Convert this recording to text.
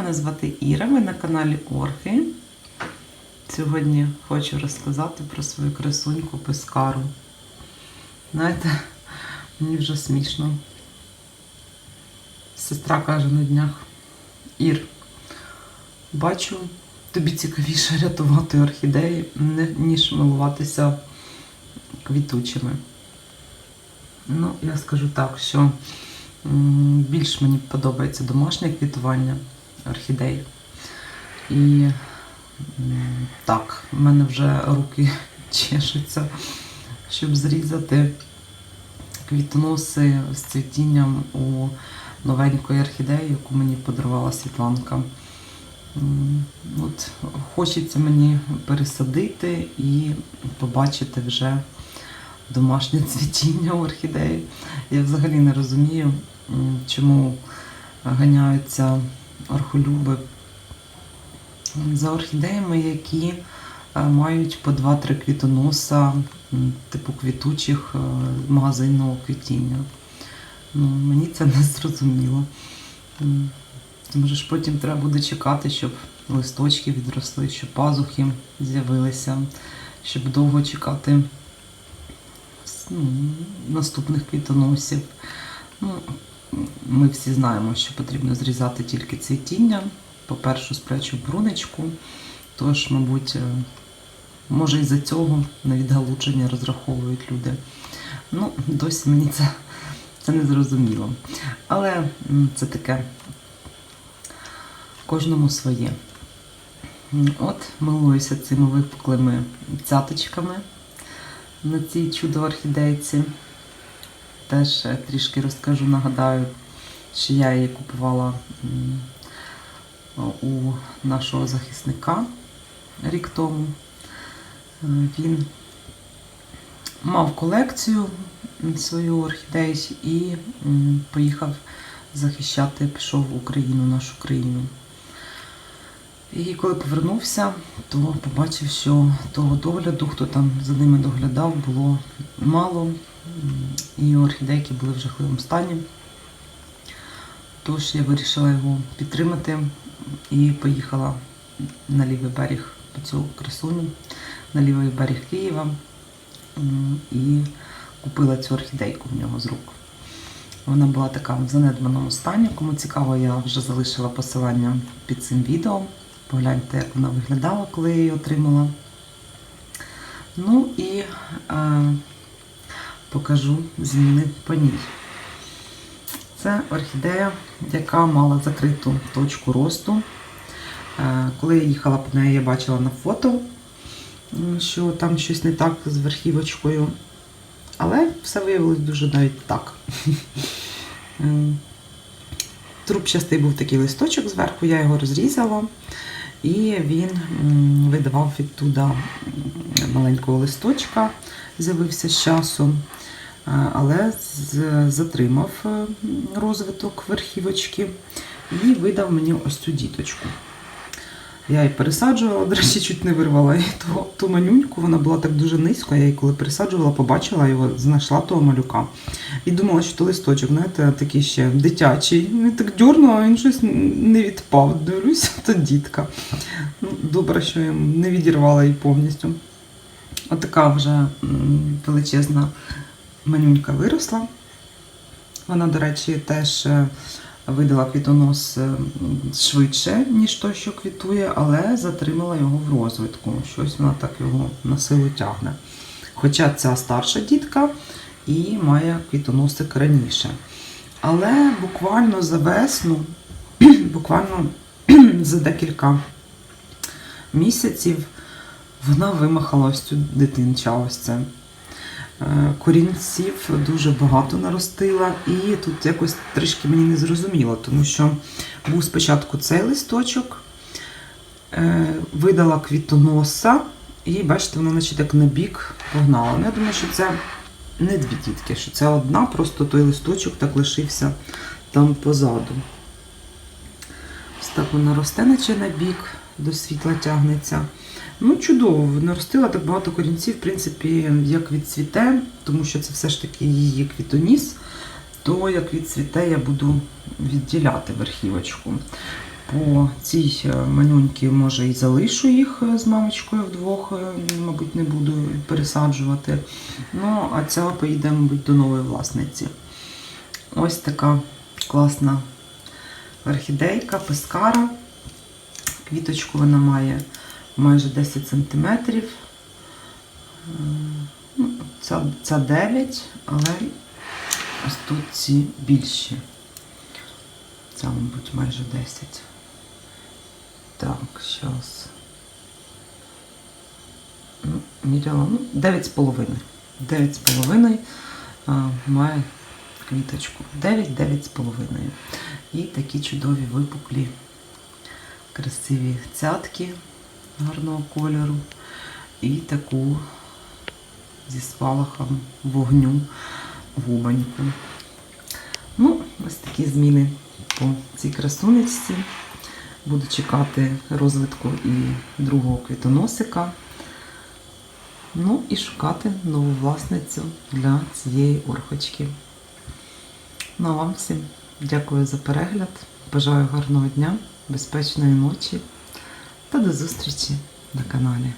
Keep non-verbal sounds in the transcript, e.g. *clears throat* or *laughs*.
мене звати Іра, ви на каналі Орхи. Сьогодні хочу розказати про свою красуньку пескару. Знаєте, мені вже смішно. Сестра каже на днях: Ір, бачу, тобі цікавіше рятувати орхідеї, ніж милуватися квітучими. Ну, я скажу так, що більш мені подобається домашнє квітування орхідей. І так, в мене вже руки *laughs* чешуться, щоб зрізати квітоноси з цвітінням у новенької орхідеї, яку мені подарувала Світланка. От хочеться мені пересадити і побачити вже домашнє *laughs* цвітіння орхідеї. Я взагалі не розумію, чому ганяються орхолюби за орхідеями, які е, мають по 2-3 квітоноса, типу квітучих е, магазинного квітіння. Ну, мені це *laughs* не зрозуміло. Може ж потім треба буде чекати, щоб листочки відросли, щоб пазухи з'явилися, щоб довго чекати ну, наступних квітоносів. Ну, ми всі знаємо, що потрібно зрізати тільки цвітіння, по-перше, сплячу брунечку. Тож, мабуть, е, може із-за цього на відгалудження розраховують люди. Ну, досі мені це, це не зрозуміло. Але це таке кожному своє. От милуюся цими випуклими цяточками на цій чудо орхідейці. Теж трішки розкажу, нагадаю, що я її купувала у нашого захисника рік тому. Він мав колекцію свою орхідей і поїхав захищати, пішов в Україну, нашу країну. І коли повернувся, то побачив, що того догляду, хто там за ними доглядав, було мало. І орхідейки були в жахливому стані. Тож я вирішила його підтримати і поїхала на лівий берег по цю красуню, на лівий берег Києва і купила цю орхідейку в нього з рук. Вона була така в занедбаному стані. Кому цікаво, я вже залишила посилання під цим відео. Погляньте, як вона виглядала, коли я її отримала. Ну і е, покажу зміни по ній. Це орхідея, яка мала закриту точку росту. Коли я їхала по неї, я бачила на фото, що там щось не так з верхівочкою. Але все виявилось дуже навіть так. *laughs* Ем, Трубчастий був такий листочок зверху, я його розрізала, і він видавав відтуда маленького листочка, з'явився з часом, але затримав е, розвиток верхівочки і видав мені ось цю діточку. Я її пересаджувала, до речі, чуть не вирвала її ту, ту манюньку, вона була так дуже низько, я її коли пересаджувала, побачила його, знайшла того малюка. І думала, що то листочок, знаєте, такий ще дитячий. Він так дьорнув, а він щось не відпав. Дивлюся, *laughs* то дітка. Ну, добре, що я не відірвала її повністю. Отака вже величезна манюнька виросла. Вона, до речі, теж е, видала квітонос е, швидше, ніж той, що квітує, але затримала його в розвитку. Щось вона так його на силу тягне. Хоча ця старша дітка і має квітоносик раніше. Але буквально за весну, *clears throat* буквально *clears throat* за декілька місяців вона вимахала ось цю дитинча. Ось це. Е, Корінців дуже багато наростила, і тут якось трішки мені не зрозуміло, тому що був спочатку цей листочок, е, видала квітоноса, і бачите, вона наче так на бік погнала. Ну, я думаю, що це не дві дітки, що це одна, просто той листочок так лишився там позаду. Ось так вона росте, наче на бік, до світла тягнеться. Ну, чудово, наростила так багато корінців, в принципі, як відцвіте, тому що це все ж таки її квітоніс, то як відцвіте, я буду відділяти верхівочку. по цій е, манюньки, може, і залишу їх е, з мамочкою вдвох, е, мабуть, не буду пересаджувати. Ну, а ця поїде, мабуть, до нової власниці. Ось така класна орхідейка, пескара. Квіточку вона має майже 10 см. Ну, ця, ця 9, але ось тут ці більші. Ця, мабуть, майже 10. Так, зараз. Ну, міряла, ну, 9,5. 9,5 а, має квіточку. 9, 9,5. І такі чудові випуклі, красиві цятки гарного кольору. І таку зі спалахом вогню губоньку. Ну, ось такі зміни по цій красунечці. Буду чекати розвитку і другого квітоносика. Ну і шукати нову власницю для цієї орхочки. Ну а вам всім дякую за перегляд. Бажаю гарного дня, безпечної ночі та до зустрічі на каналі.